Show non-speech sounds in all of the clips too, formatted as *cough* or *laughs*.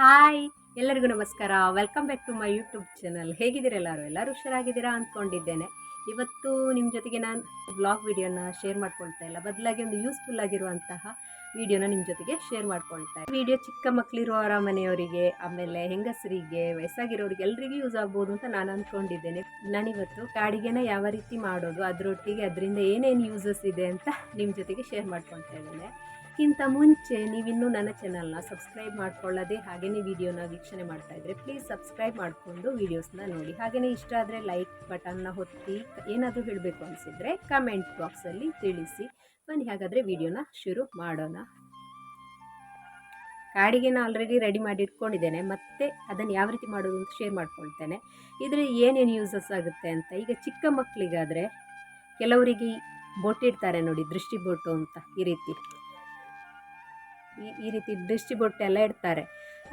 Hi ಎಲ್ಲರಿಗೂ ನಮಸ್ಕಾರ. Welcome back to my YouTube channel ಹೇಗಿದ್ದೀರಾ ಎಲ್ಲರೂ? ಎಲ್ಲರೂ ಹುಷಾರಾಗಿದ್ದೀರಾ ಅಂದ್ಕೊಂಡಿದ್ದೇನೆ. ಇವತ್ತು ನಿಮ್ಮ ಜೊತೆಗೆ ನಾನು ಬ್ಲಾಗ್ ವಿಡಿಯೋನ ಶೇರ್ ಮಾಡ್ಕೊಳ್ತಾ ಇಲ್ಲ. ಬದಲಾಗಿ ಒಂದು ಯೂಸ್ಫುಲ್ ಆಗಿರುವಂತಹ ವಿಡಿಯೋನ ನಿಮ್ಮ ಜೊತೆಗೆ ಶೇರ್ ಮಾಡ್ಕೊಳ್ತಾ ವಿಡಿಯೋ ಚಿಕ್ಕ ಮಕ್ಕಳಿರುವವರ ಮನೆಯವರಿಗೆ ಆಮೇಲೆ ಹೆಂಗಸರಿಗೆ, ವಯಸ್ಸಾಗಿರೋರಿಗೆ ಎಲ್ಲರಿಗೂ ಯೂಸ್ ಆಗ್ಬೋದು ಅಂತ ನಾನು ಅಂದ್ಕೊಂಡಿದ್ದೇನೆ ನಾನಿವತ್ತು ಕಾಡಿಗೆನ ಯಾವ ರೀತಿ ಮಾಡೋದು, ಅದರೊಟ್ಟಿಗೆ ಅದರಿಂದ ಏನೇನು ಯೂಸಸ್ ಇದೆ ಅಂತ ನಿಮ್ಮ ಜೊತೆಗೆ ಶೇರ್ ಮಾಡ್ಕೊಳ್ತಾ ಇದ್ದೇನೆ. ಅದಕ್ಕಿಂತ ಮುಂಚೆ ನೀವಿನ್ನೂ ನನ್ನ ಚಾನಲ್ನ ಸಬ್ಸ್ಕ್ರೈಬ್ ಮಾಡ್ಕೊಳ್ಳದೆ ಹಾಗೆಯೇ ವಿಡಿಯೋನ ವೀಕ್ಷಣೆ ಮಾಡ್ತಾ ಇದ್ರೆ ಪ್ಲೀಸ್ ಸಬ್ಸ್ಕ್ರೈಬ್ ಮಾಡಿಕೊಂಡು ವೀಡಿಯೋಸ್ನ ನೋಡಿ. ಹಾಗೆಯೇ ಇಷ್ಟ ಆದರೆ ಲೈಕ್ ಬಟನ್ನ ಹೊತ್ತಿ ಏನಾದರೂ ಹೇಳಬೇಕು ಅನಿಸಿದರೆ ಕಮೆಂಟ್ ಬಾಕ್ಸಲ್ಲಿ ತಿಳಿಸಿ. ಬನ್ನಿ, ಹಾಗಾದರೆ ವಿಡಿಯೋನ ಶುರು ಮಾಡೋಣ. ಕಾಡಿಗೆನ ಆಲ್ರೆಡಿ ರೆಡಿ ಮಾಡಿ ಇಟ್ಕೊಂಡಿದ್ದೇನೆ. ಮತ್ತೆ ಅದನ್ನು ಯಾವ ರೀತಿ ಮಾಡೋದು ಅಂತ ಶೇರ್ ಮಾಡ್ಕೊಳ್ತೇನೆ. ಇದರಲ್ಲಿ ಏನೇನು ಯೂಸಸ್ ಆಗುತ್ತೆ ಅಂತ. ಈಗ ಚಿಕ್ಕ ಮಕ್ಕಳಿಗಾದರೆ ಕೆಲವರಿಗೆ ಬೊಟ್ಟಿಡ್ತಾರೆ ನೋಡಿ, ದೃಷ್ಟಿ ಬೊಟ್ಟು ಅಂತ ಈ ರೀತಿ. ಈ ಈ ರೀತಿ ದೃಷ್ಟಿ ಬೊಟ್ಟೆಲ್ಲ ಇಡ್ತಾರೆ.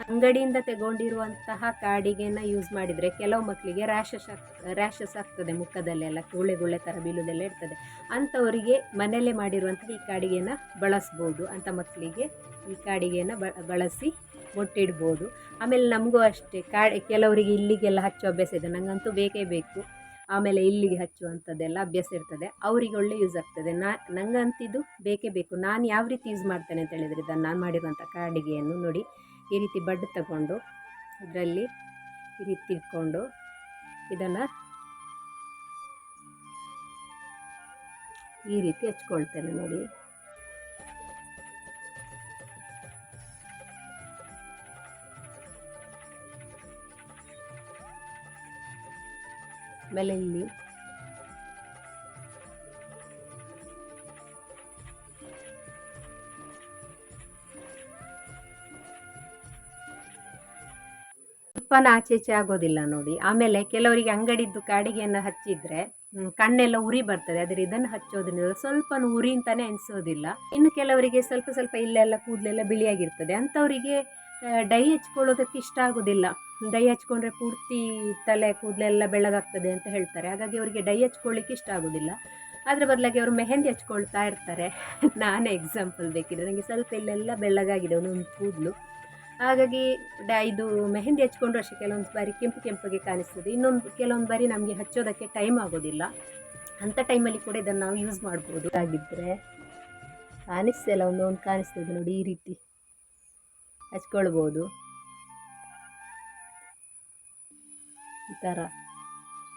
ಅಂಗಡಿಯಿಂದ ತಗೊಂಡಿರುವಂತಹ ಕಾಡಿಗೆನ ಯೂಸ್ ಮಾಡಿದರೆ ಕೆಲವು ಮಕ್ಕಳಿಗೆ ರ್ಯಾಷಸ್ ಆಗ್, ರ್ಯಾಷಸ್ ಆಗ್ತದೆ ಮುಖದಲ್ಲೆಲ್ಲ ಗುಳೆ ಗುಳೆ ಥರ ಬೀಳುವುದೆಲ್ಲ ಇರ್ತದೆ. ಅಂಥವರಿಗೆ ಮನೆಯಲ್ಲೇ ಮಾಡಿರುವಂಥ ಈ ಕಾಡಿಗೆನ ಬಳಸ್ಬೋದು. ಅಂಥ ಮಕ್ಕಳಿಗೆ ಈ ಕಾಡಿಗೆನ ಬಳಸಿ ಮೊಟ್ಟಿಡ್ಬೋದು ಆಮೇಲೆ ನಮಗೂ ಅಷ್ಟೇ, ಕಾಡಿ, ಕೆಲವರಿಗೆ ಇಲ್ಲಿಗೆಲ್ಲ ಹಚ್ಚೋ ಅಭ್ಯಾಸ ಇದೆ. ನನಗಂತೂ ಬೇಕೇ ಬೇಕು. ಆಮೇಲೆ ಇಲ್ಲಿಗೆ ಹಚ್ಚುವಂಥದ್ದೆಲ್ಲ ಅಭ್ಯಾಸ ಇರ್ತದೆ. ಅವರಿಗೆ ಒಳ್ಳೆ ಯೂಸ್ ಆಗ್ತದೆ. ನಾ, ನಂಗಂತಿದ್ದು ಬೇಕೇ ಬೇಕು. ನಾನು ಯಾವ ರೀತಿ ಯೂಸ್ ಮಾಡ್ತೇನೆ ಅಂತ ಹೇಳಿದರೆ ಇದನ್ನು ನಾನು ಮಾಡಿರುವಂಥ ಕಾಡಿಗೆಯನ್ನು ನೋಡಿ ಈ ರೀತಿ ಬಡ್ ತಗೊಂಡು ಇದರಲ್ಲಿ ಈ ರೀತಿ ಇಟ್ಕೊಂಡು ಇದನ್ನು ಈ ರೀತಿ ಹಚ್ಕೊಳ್ತೇನೆ ನೋಡಿ. ಆಮೇಲೆ ಇಲ್ಲಿ. ತುಪ್ಪನ ಆಚೆ ಈಚೆ ಆಗೋದಿಲ್ಲ ನೋಡಿ. ಆಮೇಲೆ ಕೆಲವರಿಗೆ ಅಂಗಡಿದ್ದು ಕಾಡಿಗೆಯನ್ನು ಹಚ್ಚಿದ್ರೆ ಕಣ್ಣೆಲ್ಲ ಉರಿ ಬರ್ತದೆ. ಆದರೆ ಇದನ್ನು ಹಚ್ಚೋದ್ರಿಂದ ಸ್ವಲ್ಪ ಉರಿ ಅಂತಾನೆ ಅನಿಸೋದಿಲ್ಲ. ಇನ್ನು ಕೆಲವರಿಗೆ ಸ್ವಲ್ಪ ಸ್ವಲ್ಪ ಇಲ್ಲೆಲ್ಲ ಕೂದಲೆಲ್ಲ ಬಿಳಿಯಾಗಿರ್ತದೆ. ಅಂಥವರಿಗೆ ಡೈ ಹಚ್ಕೊಳ್ಳೋದಕ್ಕೆ ಇಷ್ಟ ಆಗೋದಿಲ್ಲ. ಡೈ ಹಚ್ಕೊಂಡ್ರೆ ಪೂರ್ತಿ ತಲೆ ಕೂದಲೆಲ್ಲ ಬೆಳ್ಳಗಾಗ್ತದೆ ಅಂತ ಹೇಳ್ತಾರೆ. ಹಾಗಾಗಿ ಅವರಿಗೆ ಡೈ ಹಚ್ಕೊಳ್ಳಿಕ್ಕೆ ಇಷ್ಟ ಆಗೋದಿಲ್ಲ. ಅದರ ಬದಲಾಗಿ ಅವರು ಮೆಹಂದಿ ಹಚ್ಕೊಳ್ತಾ ಇರ್ತಾರೆ. *laughs* ನಾನೇ ಎಕ್ಸಾಂಪಲ್ ಬೇಕಿದ್ರೆ. ನನಗೆ ಸ್ವಲ್ಪ ಇಲ್ಲೆಲ್ಲ ಬೆಳ್ಳಗಾಗಿದೆ ಒಂದೊಂದು ಕೂದಲು. ಹಾಗಾಗಿ ಇದು ಮೆಹಂದಿ ಹಚ್ಕೊಂಡು ಅಷ್ಟೇ. ಕೆಲವೊಂದು ಬಾರಿ ಕೆಂಪು ಕೆಂಪಗೆ ಕಾಣಿಸ್ತದೆ. ಇನ್ನೊಂದು, ಕೆಲವೊಂದು ಬಾರಿ ನಮಗೆ ಹಚ್ಚೋದಕ್ಕೆ ಟೈಮ್ ಆಗೋದಿಲ್ಲ. ಅಂಥ ಟೈಮಲ್ಲಿ ಕೂಡ ಇದನ್ನು ನಾವು ಯೂಸ್ ಮಾಡ್ಬೋದು. ಆಗಿದ್ದರೆ ಕಾಣಿಸ್ತಿಲ್ಲ, ಒಂದೊಂದು ಕಾಣಿಸ್ತದೆ ನೋಡಿ ಈ ರೀತಿ. ಹಚ್ಕೊಳ್ಬೋದು. ಥರ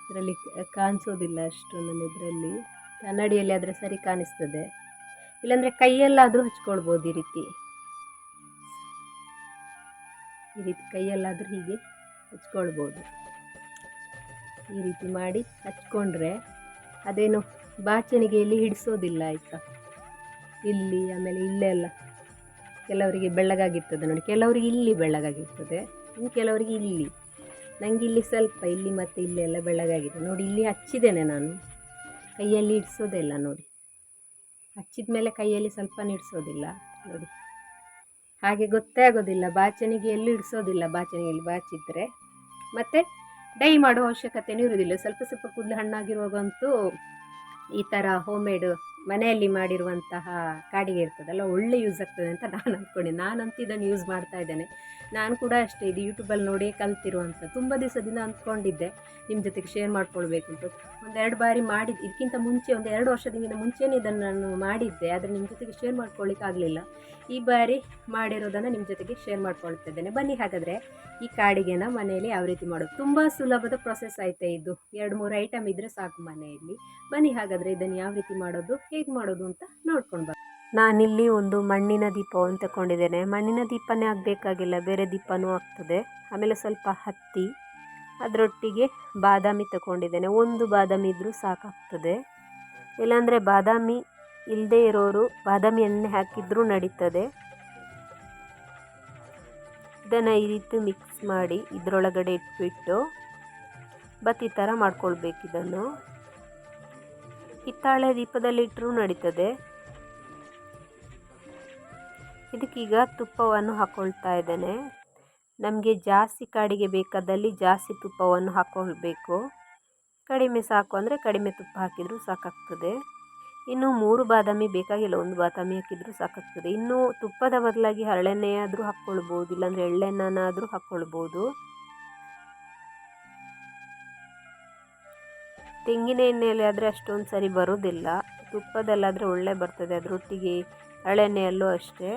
ಇದರಲ್ಲಿ ಕಾಣಿಸೋದಿಲ್ಲ ಅಷ್ಟು ನನ್ನ ಇದರಲ್ಲಿ. ಕನ್ನಡಿಯಲ್ಲಿ ಆದರೆ ಸರಿ ಕಾಣಿಸ್ತದೆ. ಇಲ್ಲಾಂದರೆ ಕೈಯಲ್ಲಾದರೂ ಹಚ್ಕೊಳ್ಬೋದು ಈ ರೀತಿ. ಈ ರೀತಿ ಕೈಯಲ್ಲಾದರೂ ಹೀಗೆ ಹಚ್ಕೊಳ್ಬೋದು. ಈ ರೀತಿ ಮಾಡಿ ಹಚ್ಕೊಂಡ್ರೆ ಅದೇನು ಬಾಚಣಿಗೆಯಲ್ಲಿ ಹಿಡಿಸೋದಿಲ್ಲ ಆಯಿತಾ? ಇಲ್ಲಿ ಆಮೇಲೆ ಇಲ್ಲೆಲ್ಲ ಕೆಲವರಿಗೆ ಬೆಳ್ಳಗಾಗಿರ್ತದೆ ನೋಡಿ, ಕೆಲವರಿಗೆ ಇಲ್ಲಿ ಬೆಳ್ಳಗಾಗಿರ್ತದೆ, ಇನ್ನು ಕೆಲವರಿಗೆ ಇಲ್ಲಿ. ನನಗೆ ಇಲ್ಲಿ ಸ್ವಲ್ಪ, ಇಲ್ಲಿ ಮತ್ತು ಇಲ್ಲೆಲ್ಲ ಬೆಳಗಾಗಿದೆ ನೋಡಿ, ಇಲ್ಲಿ ಹಚ್ಚಿದ್ದೇನೆ ನಾನು. ಕೈಯಲ್ಲಿ ಇಡಿಸೋದಿಲ್ಲ ನೋಡಿ. ಹಚ್ಚಿದ ಮೇಲೆ ಕೈಯಲ್ಲಿ ಸ್ವಲ್ಪ ಇಡಿಸೋದಿಲ್ಲ ನೋಡಿ. ಹಾಗೆ ಗೊತ್ತೇ ಆಗೋದಿಲ್ಲ. ಬಾಚಣಿಗೆ ಎಲ್ಲೂ ಇಡಿಸೋದಿಲ್ಲ ಬಾಚಣಿಗೆಯಲ್ಲಿ ಬಾಚಿದ್ರೆ. ಮತ್ತು ಡೈ ಮಾಡೋ ಅವಶ್ಯಕತೆಯೂ ಇರೋದಿಲ್ಲ ಸ್ವಲ್ಪ ಸ್ವಲ್ಪ ಕೂದಲು ಹಣ್ಣಾಗಿರುವಾಗಂತೂ ಈ ಥರ ಹೋಮ್ ಮೇಡ್ ಮನೆಯಲ್ಲಿ ಮಾಡಿರುವಂತಹ ಕಾಡಿಗೆ ಇರ್ತದಲ್ಲ, ಒಳ್ಳೆ ಯೂಸ್ ಆಗ್ತದೆ ಅಂತ ನಾನು ಅಂದ್ಕೊಂಡೆ. ನಾನಂತೂ ಇದನ್ನು ಯೂಸ್ ಮಾಡ್ತಾ ಇದ್ದೇನೆ. ನಾನು ಕೂಡ ಅಷ್ಟೇ, ಇದು ಯೂಟ್ಯೂಬಲ್ಲಿ ನೋಡಿ ಕಲ್ತಿರುವಂಥ ತುಂಬ ದಿವಸದಿಂದ ಅಂದ್ಕೊಂಡಿದ್ದೆ. ನಿಮ್ಮ ಜೊತೆಗೆ ಶೇರ್ ಮಾಡ್ಕೊಳ್ಬೇಕು ಅಂತ. ಒಂದೆರಡು ಬಾರಿ ಮಾಡಿದ್ದು ಇದಕ್ಕಿಂತ ಮುಂಚೆ, ಒಂದು ಎರಡು ವರ್ಷದಿಂದ ಮುಂಚೆನೇ ಇದನ್ನು ನಾನು ಮಾಡಿದ್ದೆ. ಆದರೆ ನಿಮ್ಮ ಜೊತೆಗೆ ಶೇರ್ ಮಾಡ್ಕೊಳ್ಳಿಕ್ಕಾಗಲಿಲ್ಲ ಈ ಬಾರಿ ಮಾಡಿರೋದನ್ನು ನಿಮ್ಮ ಜೊತೆಗೆ ಶೇರ್ ಮಾಡ್ಕೊಳ್ತಿದ್ದೇನೆ ಬನ್ನಿ ಹಾಗಾದರೆ. ಈ ಕಾಡಿಗೆನ ಮನೆಯಲ್ಲಿ ಯಾವ ರೀತಿ ಮಾಡೋದು? ತುಂಬ ಸುಲಭದ ಪ್ರೊಸೆಸ್ ಐತೆ ಇದು. ಎರಡು, ಮೂರು ಐಟಮ್ ಇದ್ದರೆ ಸಾಕು ಮನೆಯಲ್ಲಿ. ಬನ್ನಿ ಹಾಗಾದರೆ ಇದನ್ನು ಯಾವ ರೀತಿ ಮಾಡೋದು? ಹೇಗೆ ಮಾಡೋದು ಅಂತ ನೋಡ್ಕೊಂಡು ಬರ್ತೀನಿ ನಾನಿಲ್ಲಿ ಒಂದು ಮಣ್ಣಿನ ದೀಪವನ್ನು ತಗೊಂಡಿದ್ದೇನೆ ಮಣ್ಣಿನ ದೀಪನೇ ಆಗಬೇಕಾಗಿಲ್ಲ, ಬೇರೆ ದೀಪನೂ ಆಗ್ತದೆ. ಆಮೇಲೆ ಸ್ವಲ್ಪ ಹತ್ತಿ, ಅದರೊಟ್ಟಿಗೆ ಬಾದಾಮಿ ತಗೊಂಡಿದ್ದೇನೆ ಒಂದು ಬಾದಾಮಿ ಇದ್ದರೂ ಸಾಕಾಗ್ತದೆ. ಇಲ್ಲಾಂದರೆ ಬಾದಾಮಿ ಇಲ್ಲದೇ ಇರೋರು ಬಾದಾಮಿ ಎಣ್ಣೆ ಹಾಕಿದ್ರೂ ನಡೀತದೆ. ಇದನ್ನು ಈ ರೀತಿ ಮಿಕ್ಸ್ ಮಾಡಿ ಇದರೊಳಗಡೆ ಇಟ್ಬಿಟ್ಟು ಬತ್ತಿ ಥರ ಮಾಡ್ಕೊಳ್ಬೇಕು ಇದನ್ನು. ಹಿತ್ತಾಳೆ ದೀಪದಲ್ಲಿ ಇಟ್ಟರೂ ನಡೀತದೆ. ಇದಕ್ಕೀಗ ತುಪ್ಪವನ್ನು ಹಾಕ್ಕೊಳ್ತಾ ಇದ್ದೇನೆ. ನಮಗೆ ಜಾಸ್ತಿ ಕಾಡಿಗೆ ಬೇಕಾದಲ್ಲಿ ಜಾಸ್ತಿ ತುಪ್ಪವನ್ನು ಹಾಕ್ಕೊಳ್ಬೇಕು ಕಡಿಮೆ ಸಾಕು ಅಂದರೆ ಕಡಿಮೆ ತುಪ್ಪ ಹಾಕಿದರೂ ಸಾಕಾಗ್ತದೆ. ಇನ್ನು ಮೂರು ಬಾದಾಮಿ ಬೇಕಾಗಿಲ್ಲ, ಒಂದು ಬಾದಾಮಿ ಹಾಕಿದರೂ ಸಾಕಾಗ್ತದೆ. ಇನ್ನು ತುಪ್ಪದ ಬದಲಾಗಿ ಹರಳೆಣ್ಣೆ ಆದರೂ ಹಾಕ್ಕೊಳ್ಬೋದು, ಇಲ್ಲಾಂದರೆ ಎಳ್ಳೆಣ್ಣನಾದರೂ ಹಾಕ್ಕೊಳ್ಬೋದು. ತೆಂಗಿನ ಎಣ್ಣೆಯಲ್ಲಿ ಆದರೆ ಅಷ್ಟೊಂದು ಸರಿ ಬರೋದಿಲ್ಲ. ತುಪ್ಪದಲ್ಲಾದರೆ ಒಳ್ಳೆ ಬರ್ತದೆ ಅದರೊಟ್ಟಿಗೆ ಹರಳೆಣ್ಣೆಯಲ್ಲೂ ಅಷ್ಟೇ.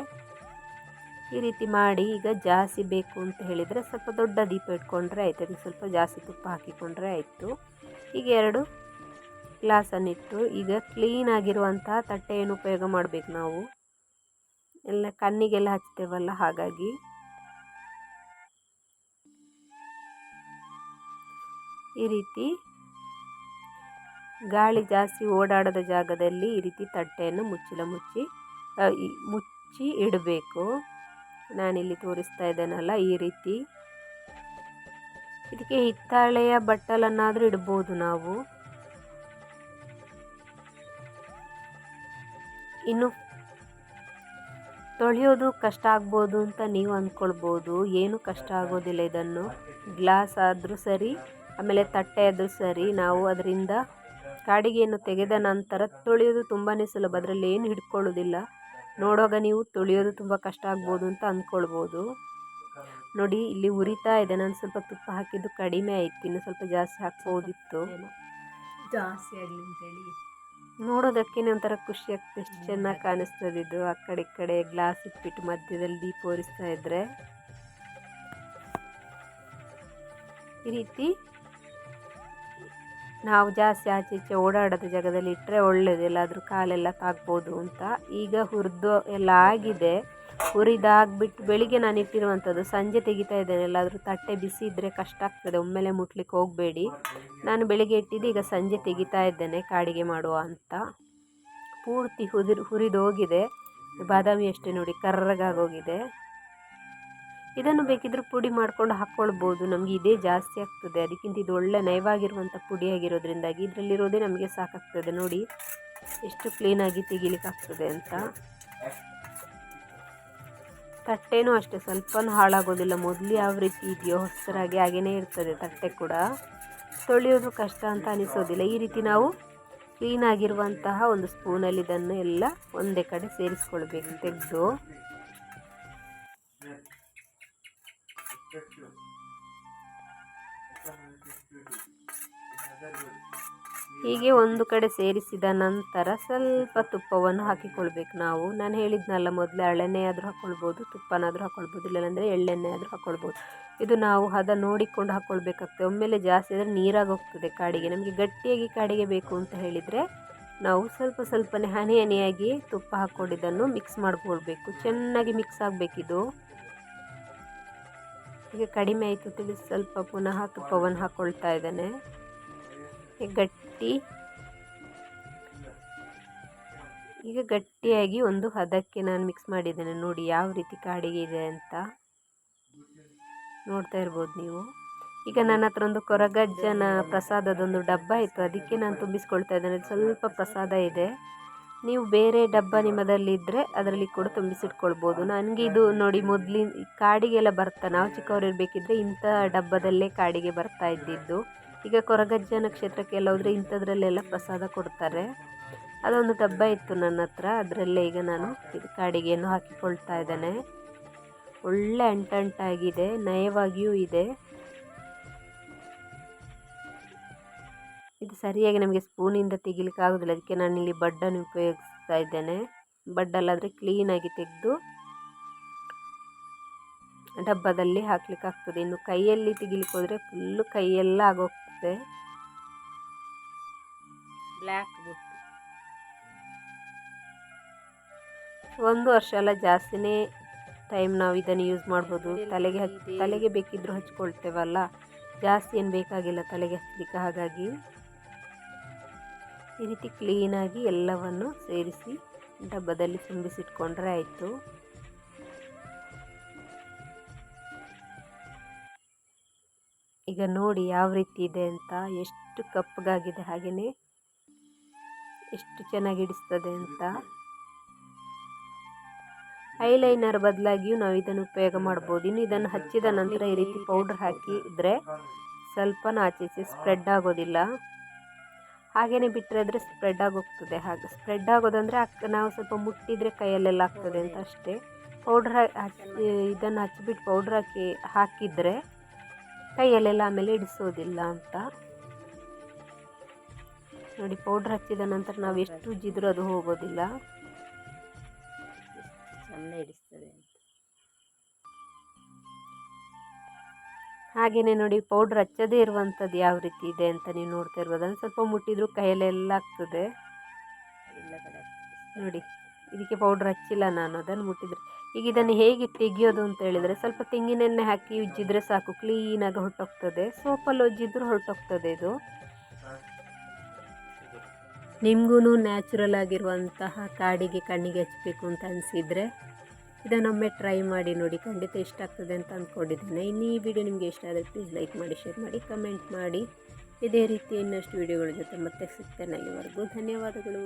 ಈ ರೀತಿ ಮಾಡಿ ಈಗ ಜಾಸ್ತಿ ಬೇಕು ಅಂತ ಹೇಳಿದರೆ ಸ್ವಲ್ಪ ದೊಡ್ಡ ದೀಪ ಇಟ್ಕೊಂಡ್ರೆ ಆಯಿತು, ಅದಕ್ಕೆ ಸ್ವಲ್ಪ ಜಾಸ್ತಿ ತುಪ್ಪ ಹಾಕಿಕೊಂಡ್ರೆ ಆಯಿತು. ಈಗ ಎರಡು ಗ್ಲಾಸನ್ನಿಟ್ಟು ಈಗ ಕ್ಲೀನ್ ಆಗಿರುವಂತಹ ತಟ್ಟೆಯನ್ನು ಉಪಯೋಗ ಮಾಡಬೇಕು ನಾವು. ಎಲ್ಲ ಕಣ್ಣಿಗೆಲ್ಲ ಹಚ್ತೇವಲ್ಲ ಹಾಗಾಗಿ. ಈ ರೀತಿ ಗಾಳಿ ಜಾಸ್ತಿ ಓಡಾಡದ ಜಾಗದಲ್ಲಿ ಈ ರೀತಿ ತಟ್ಟೆಯನ್ನು ಮುಚ್ಚಲ ಮುಚ್ಚಿ ಮುಚ್ಚಿ ಇಡಬೇಕು. ನಾನಿಲ್ಲಿ ತೋರಿಸ್ತಾ ಇದ್ದೇನಲ್ಲ, ಈ ರೀತಿ. ಇದಕ್ಕೆ ಹಿತ್ತಾಳೆಯ ಬಟ್ಟಲನ್ನಾದರೂ ಇಡ್ಬೋದು ನಾವು. ಇನ್ನು ತೊಳೆಯೋದು ಕಷ್ಟ ಆಗ್ಬೋದು ಅಂತ ನೀವು ಅಂದ್ಕೊಳ್ಬೋದು. ಏನು ಕಷ್ಟ ಆಗೋದಿಲ್ಲ ಇದನ್ನು. ಗ್ಲಾಸ್ ಆದರೂ ಸರಿ, ಆಮೇಲೆ ತಟ್ಟೆ ಆದರೂ ಸರಿ, ನಾವು ಅದರಿಂದ ಕಾಡಿಗೆಯನ್ನು ತೆಗೆದ ನಂತರ ತೊಳೆಯೋದು ತುಂಬಾ ಸುಲಭ. ಅದರಲ್ಲಿ ಏನು ಹಿಡ್ಕೊಳ್ಳೋದಿಲ್ಲ. ನೋಡುವಾಗ ನೀವು ತೊಳೆಯೋದು ತುಂಬ ಕಷ್ಟ ಆಗ್ಬೋದು ಅಂತ ಅಂದ್ಕೊಳ್ಬೋದು. ನೋಡಿ, ಇಲ್ಲಿ ಉರಿತಾ ಇದೆ. ನಾನು ಸ್ವಲ್ಪ ತುಪ್ಪ ಹಾಕಿದ್ದು ಕಡಿಮೆ ಆಯ್ತು. ಇನ್ನು ಸ್ವಲ್ಪ ಜಾಸ್ತಿ ಹಾಕ್ಬೋದಿತ್ತು. ಜಾಸ್ತಿ ಆಗಲಿ ಅಂತೇಳಿ ನೋಡೋದಕ್ಕೇನೆ ಒಂಥರ ಖುಷಿ ಆಗ್ತದೆ ಎಷ್ಟು ಚೆನ್ನಾಗಿ ಕಾಣಿಸ್ತದೆ ಇದು. ಆ ಕಡೆ ಈ ಕಡೆ ಗ್ಲಾಸ್ ಇಟ್ಬಿಟ್ಟು ಮಧ್ಯದಲ್ಲಿ ದೀಪ ಉರಿಸ್ತಾ ಇದ್ರೆ. ಈ ರೀತಿ ನಾವು ಜಾಸ್ತಿ ಆಚೆ ಈಚೆ ಓಡಾಡೋದು ಜಾಗದಲ್ಲಿ ಇಟ್ಟರೆ ಒಳ್ಳೇದು. ಎಲ್ಲಾದರೂ ಕಾಲೆಲ್ಲ ತಾಗ್ಬೋದು ಅಂತ. ಈಗ ಹುರಿದು ಎಲ್ಲ ಆಗಿದೆ. ಹುರಿದಾಗ್ಬಿಟ್ಟು ಬೆಳಿಗ್ಗೆ ನಾನು ಇಟ್ಟಿರುವಂಥದ್ದು, ಸಂಜೆ ತೆಗಿತಾ ಇದ್ದೇನೆ. ಎಲ್ಲಾದರೂ ತಟ್ಟೆ ಬಿಸಿ ಇದ್ದರೆ ಕಷ್ಟ ಆಗ್ತದೆ, ಒಮ್ಮೆಲೆ ಮುಟ್ಲಿಕ್ಕೆ ಹೋಗಬೇಡಿ. ನಾನು ಬೆಳಿಗ್ಗೆ ಇಟ್ಟಿದ್ದು ಈಗ ಸಂಜೆ ತೆಗಿತಾ ಇದ್ದೇನೆ, ಕಾಡಿಗೆ ಮಾಡುವ ಅಂತ. ಪೂರ್ತಿ ಹುದಿರು ಹುರಿದೋಗಿದೆ ಬಾದಾಮಿ ಅಷ್ಟೇ ನೋಡಿ ಕರ್ರಗಾಗೋಗಿದೆ ಇದನ್ನು ಬೇಕಿದ್ರೂ ಪುಡಿ ಮಾಡ್ಕೊಂಡು ಹಾಕ್ಕೊಳ್ಬೋದು. ನಮಗೆ ಇದೇ ಜಾಸ್ತಿ ಆಗ್ತದೆ. ಅದಕ್ಕಿಂತ ಇದು ಒಳ್ಳೆ ನಯವಾಗಿರುವಂಥ ಪುಡಿ ಆಗಿರೋದ್ರಿಂದಾಗಿ ಇದರಲ್ಲಿರೋದೇ ನಮಗೆ ಸಾಕಾಗ್ತದೆ. ನೋಡಿ, ಎಷ್ಟು ಕ್ಲೀನಾಗಿ ತೆಗಿಲಿಕ್ಕಾಗ್ತದೆ ಅಂತ. ತಟ್ಟೆನೂ ಅಷ್ಟೇ, ಸ್ವಲ್ಪನೂ ಹಾಳಾಗೋದಿಲ್ಲ. ಮೊದಲು ಯಾವ ರೀತಿ ಇದೆಯೋ ಹೊಸರಾಗಿ ಹಾಗೇ ಇರ್ತದೆ ತಟ್ಟೆ ಕೂಡ. ತೊಳೆಯೋದು ಕಷ್ಟ ಅಂತ ಅನಿಸೋದಿಲ್ಲ. ಈ ರೀತಿ ನಾವು ಕ್ಲೀನಾಗಿರುವಂತಹ ಒಂದು ಸ್ಪೂನಲ್ಲಿ ಇದನ್ನು ಎಲ್ಲ ಒಂದೇ ಕಡೆ ಸೇರಿಸ್ಕೊಳ್ಬೇಕು, ತೆಗೆದು. ಹೀಗೆ ಒಂದು ಕಡೆ ಸೇರಿಸಿದ ನಂತರ ಸ್ವಲ್ಪ ತುಪ್ಪವನ್ನು ಹಾಕಿಕೊಳ್ಬೇಕು ನಾವು. ನಾನು ಹೇಳಿದ್ನಲ್ಲ ಮೊದಲೇ ಹಳೆನೇ ಆದರೂ ಹಾಕ್ಕೊಳ್ಬೋದು, ತುಪ್ಪನಾದರೂ ಹಾಕ್ಕೊಳ್ಬೋದು, ಇಲ್ಲಾಂದರೆ ಎಳ್ಳೆಣ್ಣೆ ಆದರೂ ಹಾಕ್ಕೊಳ್ಬೋದು. ಇದು ನಾವು ಹದ ನೋಡಿಕೊಂಡು ಹಾಕ್ಕೊಳ್ಬೇಕಾಗ್ತದೆ. ಒಮ್ಮೆಲೆ ಜಾಸ್ತಿ ಆದರೆ ನೀರಾಗಿ ಹೋಗ್ತದೆ ಕಾಡಿಗೆ. ನಮಗೆ ಗಟ್ಟಿಯಾಗಿ ಕಾಡಿಗೆ ಬೇಕು ಅಂತ ಹೇಳಿದರೆ ನಾವು ಸ್ವಲ್ಪ ಸ್ವಲ್ಪನೇ ಹನಿ ಹನಿಯಾಗಿ ತುಪ್ಪ ಹಾಕ್ಕೊಂಡಿದ್ದನ್ನು ಮಿಕ್ಸ್ ಮಾಡ್ಕೊಳ್ಬೇಕು. ಚೆನ್ನಾಗಿ ಮಿಕ್ಸ್ ಆಗಬೇಕಿದು. ಈಗ ಕಡಿಮೆ ಆಯಿತು ತಿಳಿಸಿ ಸ್ವಲ್ಪ ಪುನಃ ತುಪ್ಪವನ್ನು ಹಾಕ್ಕೊಳ್ತಾ ಇದ್ದೇನೆ. ಗಟ್ಟಿ, ಈಗ ಗಟ್ಟಿಯಾಗಿ ಒಂದು ಹದಕ್ಕೆ ನಾನು ಮಿಕ್ಸ್ ಮಾಡಿದ್ದೇನೆ. ನೋಡಿ ಯಾವ ರೀತಿ ಕಾಡಿಗೆ ಇದೆ ಅಂತ ನೋಡ್ತಾ ಇರ್ಬೋದು ನೀವು. ಈಗ ನನ್ನ ಹತ್ರ ಒಂದು ಕೊರಗಜ್ಜನ ಪ್ರಸಾದದೊಂದು ಡಬ್ಬ ಇತ್ತು. ಅದಕ್ಕೆ ನಾನು ತುಂಬಿಸ್ಕೊಳ್ತಾ ಇದ್ದೇನೆ. ಸ್ವಲ್ಪ ಪ್ರಸಾದ ಇದೆ. ನೀವು ಬೇರೆ ಡಬ್ಬ ನಿಮ್ಮದಲ್ಲಿ ಇದ್ದರೆ ಅದರಲ್ಲಿ ಕೂಡ ತುಂಬಿಸಿಟ್ಕೊಳ್ಬೋದು. ನನಗೆ ಇದು ನೋಡಿ ಮೊದಲಿನ ಕಾಡಿಗೆಲ್ಲ ಬರ್ತಾ, ನಾವು ಚಿಕ್ಕವರಿರಬೇಕಿದ್ರೆ ಇಂಥ ಡಬ್ಬದಲ್ಲೇ ಕಾಡಿಗೆ ಬರ್ತಾ ಇದ್ದಿದ್ದು. ಈಗ ಕೊರಗಜ್ಜ ನಕ್ಷತ್ರಕ್ಕೆಲ್ಲ ಹೋದರೆ ಇಂಥದ್ರಲ್ಲೆಲ್ಲ ಪ್ರಸಾದ ಕೊಡ್ತಾರೆ. ಅದೊಂದು ಡಬ್ಬ ಇತ್ತು ನನ್ನ ಹತ್ರ, ಅದರಲ್ಲೇ ಈಗ ನಾನು ಇದು ಕಾಡಿಗೆಯನ್ನು ಹಾಕಿಕೊಳ್ತಾ ಇದ್ದೇನೆ. ಒಳ್ಳೆ ಅಂಟಂಟಾಗಿದೆ, ನಯವಾಗಿಯೂ ಇದೆ. ಇದು ಸರಿಯಾಗಿ ನಮಗೆ ಸ್ಪೂನಿಂದ ತೆಗಿಲಿಕ್ಕೆ ಆಗೋದಿಲ್ಲ. ಅದಕ್ಕೆ ನಾನಿಲ್ಲಿ ಬಡ್ಡನ್ನು ಉಪಯೋಗಿಸ್ತಾ ಇದ್ದೇನೆ. ಬಡ್ಡಲ್ಲಾದರೆ ಕ್ಲೀನಾಗಿ ತೆಗೆದು ಡಬ್ಬದಲ್ಲಿ ಹಾಕ್ಲಿಕ್ಕೆ ಆಗ್ತದೆ. ಇನ್ನು ಕೈಯಲ್ಲಿ ತೆಗಿಲಿಕ್ಕೆ ಹೋದರೆ ಫುಲ್ಲು ಕೈಯೆಲ್ಲ ಆಗೋಗ್ತದೆ. ಬ್ಲ್ಯಾಕ್ ಒಂದು ವರ್ಷ ಎಲ್ಲ ಜಾಸ್ತಿನೇ ಟೈಮ್ ನಾವು ಇದನ್ನು ಯೂಸ್ ಮಾಡ್ಬೋದು. ತಲೆಗೆ ಹಚ್ಚಿ ತಲೆಗೆ ಬೇಕಿದ್ದರೂ ಹಚ್ಕೊಳ್ತೇವಲ್ಲ. ಜಾಸ್ತಿ ಏನು ಬೇಕಾಗಿಲ್ಲ ತಲೆಗೆ ಹಚ್ಚಲಿಕ್ಕೆ ಹಾಗಾಗಿ. ಈ ರೀತಿ ಕ್ಲೀನಾಗಿ ಎಲ್ಲವನ್ನು ಸೇರಿಸಿ ಡಬ್ಬದಲ್ಲಿ ತುಂಬಿಸಿಟ್ಕೊಂಡ್ರೆ ಆಯಿತು. ಈಗ ನೋಡಿ ಯಾವ ರೀತಿ ಇದೆ ಅಂತ, ಎಷ್ಟು ಕಪ್ಪಗಾಗಿದೆ ಹಾಗೆಯೇ ಎಷ್ಟು ಚೆನ್ನಾಗಿ ಹಿಡಿಸ್ತದೆ ಅಂತ. ಐಲೈನರ್ ಬದಲಾಗಿಯೂ ನಾವು ಇದನ್ನು ಉಪಯೋಗ ಮಾಡ್ಬೋದು. ಇನ್ನು ಇದನ್ನು ಹಚ್ಚಿದ ನಂತರ ಈ ರೀತಿ ಪೌಡ್ರ್ ಹಾಕಿ ಸ್ವಲ್ಪ ಆಚೆ ಸ್ಪ್ರೆಡ್ ಆಗೋದಿಲ್ಲ. ಹಾಗೇ ಬಿಟ್ಟರೆ ಆದರೆ ಸ್ಪ್ರೆಡ್ ಆಗೋಗ್ತದೆ. ಹಾಗೆ ಸ್ಪ್ರೆಡ್ ಆಗೋದಂದರೆ ಅಕ್ಕ ನಾವು ಸ್ವಲ್ಪ ಮುಟ್ಟಿದರೆ ಕೈಯಲ್ಲೆಲ್ಲ ಆಗ್ತದೆ ಅಂತ ಅಷ್ಟೇ. ಪೌಡ್ರ್ ಹಚ್ಚಿ, ಇದನ್ನು ಹಚ್ಚಿಬಿಟ್ಟು ಪೌಡ್ರ್ ಹಾಕಿ, ಹಾಕಿದರೆ ಕೈಯಲ್ಲೆಲ್ಲ ಆಮೇಲೆ ಇಡಿಸೋದಿಲ್ಲ ಅಂತ. ನೋಡಿ ಪೌಡ್ರ್ ಹಚ್ಚಿದ ನಂತರ ನಾವು ಎಷ್ಟು ಉಜ್ಜಿದ್ರೂ ಅದು ಹೋಗೋದಿಲ್ಲ. ಚೆಂದ ಹಿಡಿಸ್ತದೆ. ಹಾಗೆಯೇ ನೋಡಿ ಪೌಡ್ರ್ ಹಚ್ಚದೇ ಇರುವಂಥದ್ದು ಯಾವ ರೀತಿ ಇದೆ ಅಂತ ನೀವು ನೋಡ್ತಾ ಇರ್ಬೋದು ಅದನ್ನು ಸ್ವಲ್ಪ ಮುಟ್ಟಿದ್ರು ಕೈಯಲ್ಲೆಲ್ಲ ಆಗ್ತದೆ. ನೋಡಿ, ಇದಕ್ಕೆ ಪೌಡ್ರ್ ಹಚ್ಚಿಲ್ಲ ನಾನು, ಅದನ್ನು ಮುಟ್ಟಿದ್ರೆ. ಈಗ ಇದನ್ನು ಹೇಗೆ ತೆಗಿಯೋದು ಅಂತ ಹೇಳಿದರೆ, ಸ್ವಲ್ಪ ತೆಂಗಿನೆಣ್ಣೆ ಹಾಕಿ ಉಜ್ಜಿದ್ರೆ ಸಾಕು ಕ್ಲೀನಾಗಿ ಹೊರಟೋಗ್ತದೆ. ಸೋಪಲ್ಲಿ ಉಜ್ಜಿದ್ರೂ ಹೊರಟೋಗ್ತದೆ ಇದು. ನಿಮಗೂ ನ್ಯಾಚುರಲ್ ಆಗಿರುವಂತಹ ಕಾಡಿಗೆ ಕಣ್ಣಿಗೆ ಹಚ್ಚಬೇಕು ಅಂತ ಅನಿಸಿದರೆ. ಇದನ್ನೊಮ್ಮೆ ಟ್ರೈ ಮಾಡಿ ನೋಡಿ, ಖಂಡಿತ ಇಷ್ಟ ಆಗ್ತದೆ ಅಂತ ಅಂದ್ಕೊಂಡಿದ್ದೇನೆ ಇನ್ನು ಈ ವಿಡಿಯೋ ನಿಮಗೆ ಇಷ್ಟ ಆದರೆ ಪ್ಲೀಸ್ ಲೈಕ್ ಮಾಡಿ ಶೇರ್ ಮಾಡಿ ಕಮೆಂಟ್ ಮಾಡಿ. ಇದೇ ರೀತಿ ಇನ್ನಷ್ಟು ವಿಡಿಯೋಗಳ ಜೊತೆ ಮತ್ತೆ ಸಿಗ್ತೇನೆ ಅಲ್ಲಿವರೆಗೂ ಧನ್ಯವಾದಗಳು.